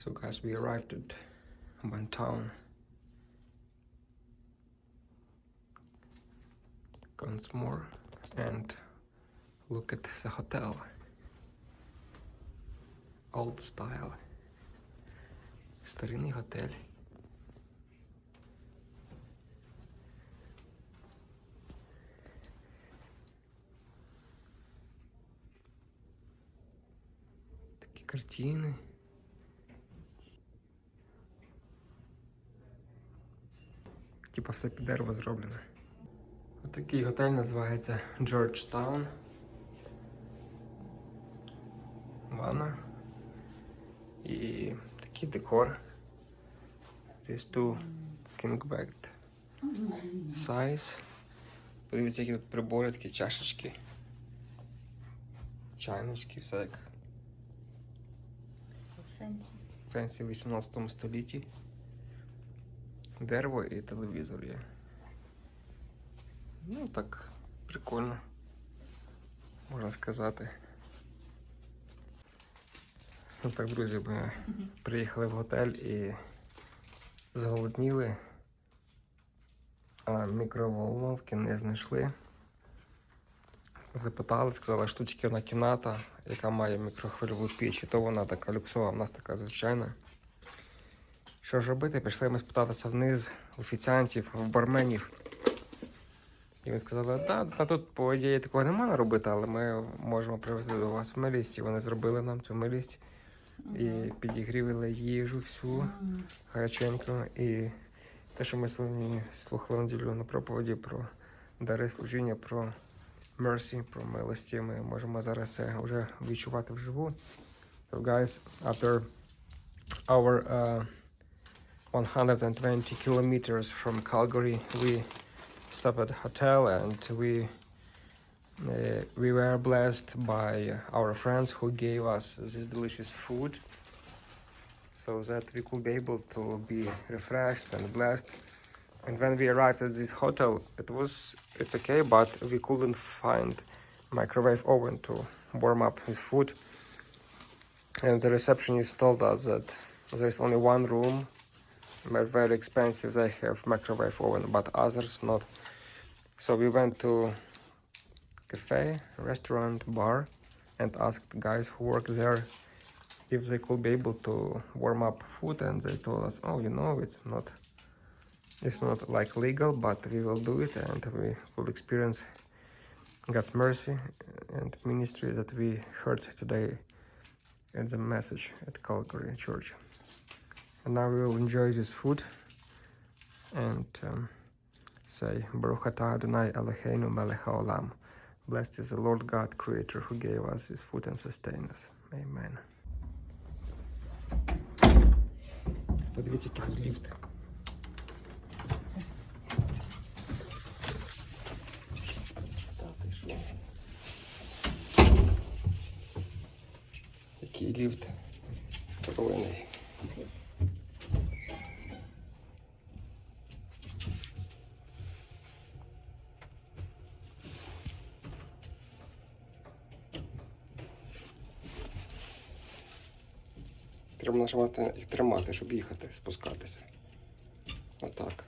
So guys, we arrived at one town. Once more and look at the hotel. Old style. Старинний готель. Такі картини. Типа все під дерево зроблено. Отакий готель називається Georgetown. Ванна. І такий декор. These two king bed size. Подивіться, які тут прибори, такі чашечки. Чайнички, все як Сенсі. фенсі в 18 столітті. Дерево і телевізор є. Ну так, прикольно. Можна сказати. Ну так, друзі, ми приїхали в готель і зголодніли, а мікроволновки не знайшли. Запитали, сказали, що тільки одна кімната, яка має мікрохвильову піч, і то вона така люксова, в нас така звичайна. Що ж робити? Пішли ми спитатися вниз офіціантів, в барменів. І вони сказали, да, да, тут по ідеї такого не можна робити, але ми можемо привезти до вас милість. І вони зробили нам цю милість і підігрівали їжу всю гаряченьку. І те, що ми сьогодні слухали неділю на проповіді про дари служіння, про mercy, про милості, ми можемо зараз це вже відчувати вживу. So guys, after our uh, 120 kilometers from Calgary, we stopped at a hotel and we uh, we were blessed by our friends who gave us this delicious food so that we could be able to be refreshed and blessed. And when we arrived at this hotel it was it's okay but we couldn't find microwave oven to warm up his food. And the receptionist told us that there's only one room very expensive. They have microwave oven but others not. So we went to cafe restaurant bar and asked guys who work there if they could be able to warm up food and they told us oh you know it's not it's not like legal but we will do it and we will experience god's mercy and ministry that we heard today at the message at calgary church and now we will enjoy this food and um, say Baruch atah Adonai Eloheinu melech haolam blessed is the lord god creator who gave us this food and sustained us amen Подивіться, який тут ліфт. Та ти що? Який ліфт старовинний. Треба нажимати і тримати, щоб їхати, спускатися. Отак.